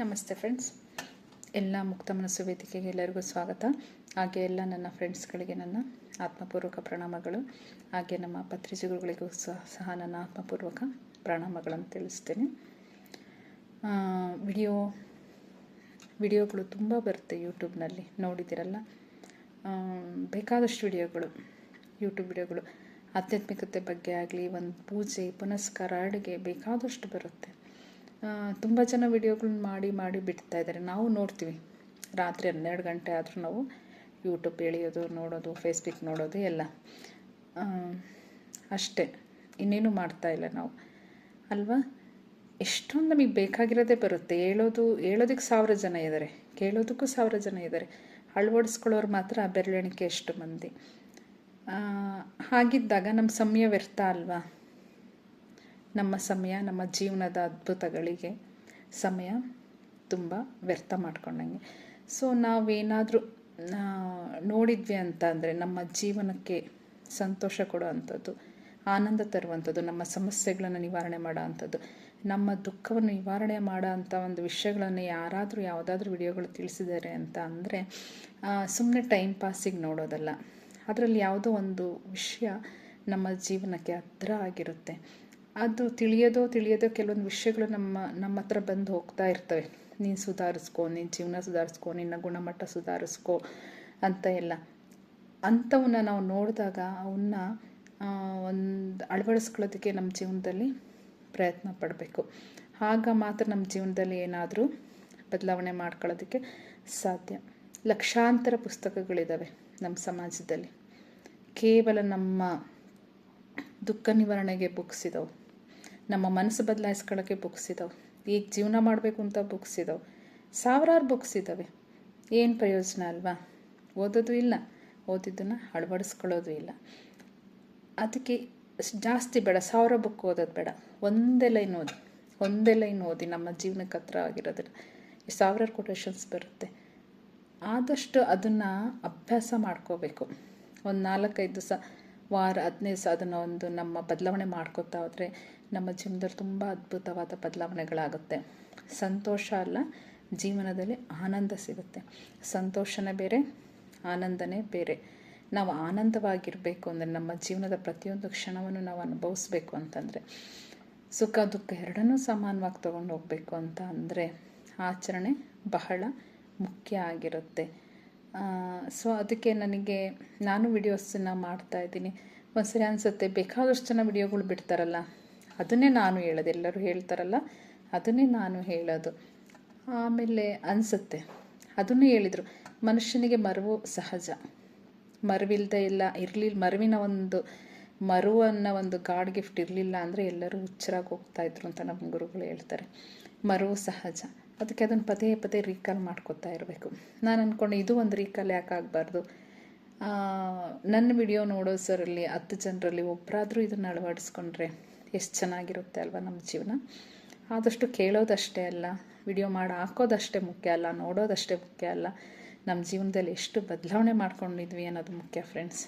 ನಮಸ್ತೆ ಫ್ರೆಂಡ್ಸ್ ಎಲ್ಲ ಮುಕ್ತ ಮನಸ್ಸು ವೇದಿಕೆಗೆ ಎಲ್ಲರಿಗೂ ಸ್ವಾಗತ. ಹಾಗೆ ಎಲ್ಲ ನನ್ನ ಫ್ರೆಂಡ್ಸ್ಗಳಿಗೆ ನನ್ನ ಆತ್ಮಪೂರ್ವಕ ಪ್ರಣಾಮಗಳು. ಹಾಗೆ ನಮ್ಮ ಪತ್ರಿಕೆಗಳಿಗೂ ಸಹ ಸಹ ನನ್ನ ಆತ್ಮಪೂರ್ವಕ ಪ್ರಣಾಮಗಳನ್ನು ತಿಳಿಸ್ತೇನೆ. ವಿಡಿಯೋ, ವಿಡಿಯೋಗಳು ತುಂಬ ಬರುತ್ತೆ ಯೂಟ್ಯೂಬ್ನಲ್ಲಿ ನೋಡಿದ್ದೀರಲ್ಲ? ಬೇಕಾದಷ್ಟು ವಿಡಿಯೋಗಳು ಯೂಟ್ಯೂಬ್ ವಿಡಿಯೋಗಳು. ಆಧ್ಯಾತ್ಮಿಕತೆ ಬಗ್ಗೆ ಆಗಲಿ, ಒಂದು ಪೂಜೆ, ಪುನಸ್ಕಾರ, ಅಡುಗೆ ಬೇಕಾದಷ್ಟು ಬರುತ್ತೆ. ತುಂಬ ಜನ ವಿಡಿಯೋಗಳನ್ನ ಮಾಡಿ ಮಾಡಿ ಬಿಡ್ತಾ ಇದ್ದಾರೆ. ನಾವು ನೋಡ್ತೀವಿ. ರಾತ್ರಿ ಹನ್ನೆರಡು ಗಂಟೆ ಆದರೂ ನಾವು ಯೂಟ್ಯೂಬ್ ಎಳೆಯೋದು, ನೋಡೋದು ಫೇಸ್ಬುಕ್ ನೋಡೋದು ಎಲ್ಲ. ಅಷ್ಟೇ. ಇನ್ನೇನು ಮಾಡ್ತಾ ಇಲ್ಲ ನಾವು. ಅಲ್ವಾ? ಎಷ್ಟೊಂದು ನಮಗೆ ಬೇಕಾಗಿರೋದೇ ಬರುತ್ತೆ. ಹೇಳೋದು ಹೇಳೋದಕ್ಕೆ ಸಾವಿರ ಜನ ಇದ್ದಾರೆ ಕೇಳೋದಕ್ಕೂ ಸಾವಿರ ಜನ ಇದ್ದಾರೆ ಅಳವಡಿಸ್ಕೊಳ್ಳೋರು ಮಾತ್ರ ಬೆರಳೆಣಿಕೆ ಎಷ್ಟು ಮಂದಿ. ಹಾಗಿದ್ದಾಗ ನಮ್ಮ ಸಮಯ ವ್ಯರ್ಥ ಅಲ್ವಾ? ನಮ್ಮ ಸಮಯ, ನಮ್ಮ ಜೀವನದ ಅದ್ಭುತಗಳಿಗೆ ಸಮಯ ತುಂಬ ವ್ಯರ್ಥ ಮಾಡ್ಕೊಂಡಂಗೆ. ಸೊ ನಾವೇನಾದರೂ ನೋಡಿದ್ವಿ ಅಂತ ಅಂದರೆ ನಮ್ಮ ಜೀವನಕ್ಕೆ ಸಂತೋಷ ಕೊಡೋ ಅಂಥದ್ದು ಆನಂದ ತರುವಂಥದ್ದು, ನಮ್ಮ ಸಮಸ್ಯೆಗಳನ್ನು ನಿವಾರಣೆ ಮಾಡೋ ಅಂಥದ್ದು ನಮ್ಮ ದುಃಖವನ್ನು ನಿವಾರಣೆ ಮಾಡೋ ಅಂಥ ಒಂದು ವಿಷಯಗಳನ್ನು ಯಾರಾದರೂ ಯಾವುದಾದ್ರೂ ವಿಡಿಯೋಗಳು ತಿಳಿಸಿದ್ದಾರೆ ಅಂತ ಅಂದರೆ ಸುಮ್ಮನೆ ಟೈಮ್ ಪಾಸಿಗೆ ನೋಡೋದಲ್ಲ. ಅದರಲ್ಲಿ ಯಾವುದೋ ಒಂದು ವಿಷಯ ನಮ್ಮ ಜೀವನಕ್ಕೆ ಹತ್ರ ಆಗಿರುತ್ತೆ. ಅದು ತಿಳಿಯೋದೋ ತಿಳಿಯೋದೋ ಕೆಲವೊಂದು ವಿಷಯಗಳು ನಮ್ಮ ನಮ್ಮ ಹತ್ರ ಬಂದು ಹೋಗ್ತಾ ಇರ್ತವೆ. ನೀನು ಸುಧಾರಿಸ್ಕೊ ನಿನ್ನ ಜೀವನ ಸುಧಾರಿಸ್ಕೊ, ನಿನ್ನ ಗುಣಮಟ್ಟ ಸುಧಾರಿಸ್ಕೋ ಅಂತ ಎಲ್ಲ. ಅಂಥವನ್ನ ನಾವು ನೋಡಿದಾಗ ಅವನ್ನ ಒಂದು ಅಳವಡಿಸ್ಕೊಳ್ಳೋದಕ್ಕೆ ನಮ್ಮ ಜೀವನದಲ್ಲಿ ಪ್ರಯತ್ನ ಪಡಬೇಕು. ಆಗ ಮಾತ್ರ ನಮ್ಮ ಜೀವನದಲ್ಲಿ ಏನಾದರೂ ಬದಲಾವಣೆ ಮಾಡ್ಕೊಳ್ಳೋದಕ್ಕೆ ಸಾಧ್ಯ. ಲಕ್ಷಾಂತರ ಪುಸ್ತಕಗಳಿದ್ದಾವೆ ನಮ್ಮ ಸಮಾಜದಲ್ಲಿ. ಕೇವಲ ನಮ್ಮ ದುಃಖ ನಿವಾರಣೆಗೆ ಬುಕ್ಸ್ ಇದಾವೆ. ನಮ್ಮ ಮನಸ್ಸು ಬದಲಾಯಿಸ್ಕೊಳ್ಳೋಕ್ಕೆ ಬುಕ್ಸ್ ಇದ್ದಾವೆ ಈಗ ಜೀವನ ಮಾಡಬೇಕು ಅಂತ ಬುಕ್ಸ್ ಇದ್ದಾವೆ ಸಾವಿರಾರು ಬುಕ್ಸ್ ಇದ್ದಾವೆ ಏನು ಪ್ರಯೋಜನ ಅಲ್ವಾ? ಓದೋದು ಇಲ್ಲ. ಓದಿದ್ದನ್ನು ಅಳವಡಿಸ್ಕೊಳ್ಳೋದು ಇಲ್ಲ. ಅದಕ್ಕೆ ಜಾಸ್ತಿ ಬೇಡ. ಸಾವಿರ ಬುಕ್ ಓದೋದು ಬೇಡ. ಒಂದೇ ಲೈನ್ ಓದಿ. ಒಂದೇ ಲೈನ್ ಓದಿ ನಮ್ಮ ಜೀವನಕ್ಕೆ ಹತ್ರ ಆಗಿರೋದನ್ನು ಸಾವಿರಾರು ಕೊಟೇಶನ್ಸ್ ಬರುತ್ತೆ. ಆದಷ್ಟು ಅದನ್ನು ಅಭ್ಯಾಸ ಮಾಡ್ಕೋಬೇಕು. ಒಂದು ನಾಲ್ಕೈದು ದಿವಸ ವಾರ, ಹದಿನೈದು ದಿವಸ ಅದನ್ನು ಒಂದು ನಮ್ಮ ಬದಲಾವಣೆ ಮಾಡ್ಕೋತಾ ಹೋದರೆ ನಮ್ಮ ಜೀವನದಲ್ಲಿ ತುಂಬ ಅದ್ಭುತವಾದ ಬದಲಾವಣೆಗಳಾಗುತ್ತೆ. ಸಂತೋಷ ಅಲ್ಲ, ಜೀವನದಲ್ಲಿ ಆನಂದ ಸಿಗುತ್ತೆ. ಸಂತೋಷನೇ ಬೇರೆ, ಆನಂದನೇ ಬೇರೆ. ನಾವು ಆನಂದವಾಗಿರಬೇಕು ಅಂದರೆ ನಮ್ಮ ಜೀವನದ ಪ್ರತಿಯೊಂದು ಕ್ಷಣವನ್ನು ನಾವು ಅನುಭವಿಸ್ಬೇಕು ಅಂತಂದರೆ, ಸುಖ, ದುಃಖ ಎರಡನ್ನೂ ಸಮಾನವಾಗಿ ತೊಗೊಂಡು ಹೋಗಬೇಕು ಅಂತ ಅಂದರೆ ಆಚರಣೆ ಬಹಳ ಮುಖ್ಯ ಆಗಿರುತ್ತೆ. ಸೊ ಅದಕ್ಕೆ ನನಗೆ, ನಾನು ವಿಡಿಯೋಸನ್ನು ಇದ್ದೀನಿ. ಒಂದ್ಸರಿ ಅನಿಸುತ್ತೆ, ಬೇಕಾದಷ್ಟು ಜನ ವಿಡಿಯೋಗಳು ಬಿಡ್ತಾರಲ್ಲ? ಅದನ್ನೇ ನಾನು ಹೇಳೋದು. ಎಲ್ಲರೂ ಹೇಳ್ತಾರಲ್ಲ, ಅದನ್ನೇ ನಾನು ಹೇಳೋದು. ಆಮೇಲೆ ಅನಿಸುತ್ತೆ. ಅದನ್ನೇ ಹೇಳಿದರು. ಮನುಷ್ಯನಿಗೆ ಮರವು ಸಹಜ. ಮರವಿಲ್ಲದೆ ಇಲ್ಲ ಇರಲಿಲ್ಲ ಮರವಿನ ಒಂದು ಮರು ಅನ್ನೋ ಒಂದು ಗಾಡ್ ಗಿಫ್ಟ್ ಇರಲಿಲ್ಲ ಅಂದರೆ ಎಲ್ಲರೂ ಹುಚ್ಚರಾಗಿ ಹೋಗ್ತಾ ಇದ್ರು ಅಂತ ನಮ್ಮ ಗುರುಗಳು ಹೇಳ್ತಾರೆ. ಮರವು ಸಹಜ. ಅದಕ್ಕೆ ಅದನ್ನು ಪದೇ ಪದೇ ರೀಕಾಲ್ ಮಾಡ್ಕೊತಾ ಇರಬೇಕು. ನಾನು ಅಂದ್ಕೊಂಡು ಇದು ಒಂದು ರೀಕಾಲ್ ಯಾಕೆ ಆಗಬಾರ್ದು? ನನ್ನ ವಿಡಿಯೋ ನೋಡೋಸರಲ್ಲಿ ಹತ್ತು ಜನರಲ್ಲಿ ಒಬ್ಬರಾದರೂ ಇದನ್ನು ಅಳವಡಿಸ್ಕೊಂಡ್ರೆ ಎಷ್ಟು ಚೆನ್ನಾಗಿರುತ್ತೆ ಅಲ್ವಾ ನಮ್ಮ ಜೀವನ? ಆದಷ್ಟು ಕೇಳೋದಷ್ಟೇ ಅಲ್ಲ ವಿಡಿಯೋ ಮಾಡಿ, ಹಾಕೋದಷ್ಟೇ ಮುಖ್ಯ ಅಲ್ಲ, ನೋಡೋದಷ್ಟೇ ಮುಖ್ಯ ಅಲ್ಲ. ನಮ್ಮ ಜೀವನದಲ್ಲಿ ಎಷ್ಟು ಬದಲಾವಣೆ ಮಾಡ್ಕೊಂಡಿದ್ವಿ ಅನ್ನೋದು ಮುಖ್ಯ ಫ್ರೆಂಡ್ಸ್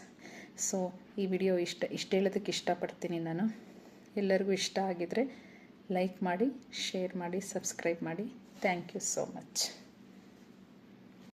ಸೊ ಈ ವಿಡಿಯೋ ಇಷ್ಟ ಇಷ್ಟ ಹೇಳೋದಕ್ಕೆ ಇಷ್ಟಪಡ್ತೀನಿ ನಾನು. ಎಲ್ಲರಿಗೂ ಇಷ್ಟ ಆಗಿದರೆ ಲೈಕ್ ಮಾಡಿ ಶೇರ್ ಮಾಡಿ ಸಬ್ಸ್ಕ್ರೈಬ್ ಮಾಡಿ. Thank you so much